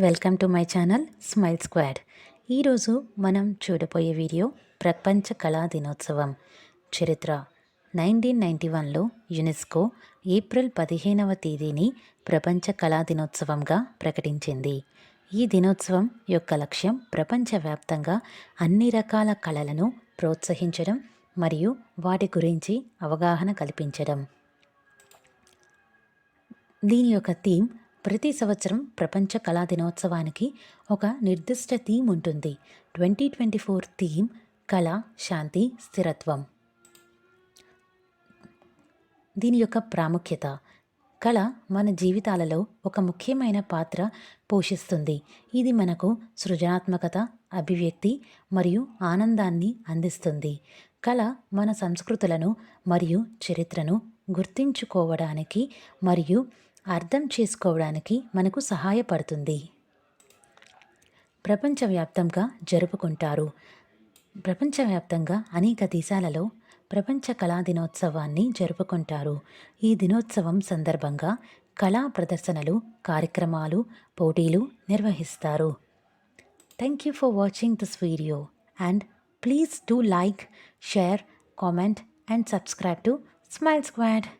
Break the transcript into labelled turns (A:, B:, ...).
A: Welcome to my channel smile squad. ఈరోజు మనం చూడబోయే వీడియో ప్రపంచ కళా దినోత్సవం. చరిత్ర. నైన్టీన్ నైంటీ వన్లో యునెస్కో ఏప్రిల్ పదిహేనవ తేదీని ప్రపంచ కళా దినోత్సవంగా ప్రకటించింది. ఈ దినోత్సవం యొక్క లక్ష్యం ప్రపంచవ్యాప్తంగా అన్ని రకాల కళలను ప్రోత్సహించడం మరియు వాటి గురించి అవగాహన కల్పించడం. దీని యొక్క థీమ్ ప్రతి సంవత్సరం ప్రపంచ కళా దినోత్సవానికి ఒక నిర్దిష్ట థీమ్ ఉంటుంది. ట్వంటీ ట్వంటీ ఫోర్ థీమ్ కళ శాంతి స్థిరత్వం. దీని యొక్క ప్రాముఖ్యత. కళ మన జీవితాలలో ఒక ముఖ్యమైన పాత్ర పోషిస్తుంది. ఇది మనకు సృజనాత్మకత అభివ్యక్తి మరియు ఆనందాన్ని అందిస్తుంది. కళ మన సంస్కృతులను మరియు చరిత్రను గుర్తించుకోవడానికి మరియు అర్థం చేసుకోవడానికి మనకు సహాయపడుతుంది. ప్రపంచవ్యాప్తంగా జరుపుకుంటారు. ప్రపంచవ్యాప్తంగా అనేక దేశాలలో ప్రపంచ కళా దినోత్సవాన్ని జరుపుకుంటారు. ఈ దినోత్సవం సందర్భంగా కళా ప్రదర్శనలు కార్యక్రమాలు పోటీలు నిర్వహిస్తారు. Thank you for watching this video and please do like share comment and subscribe to smile squad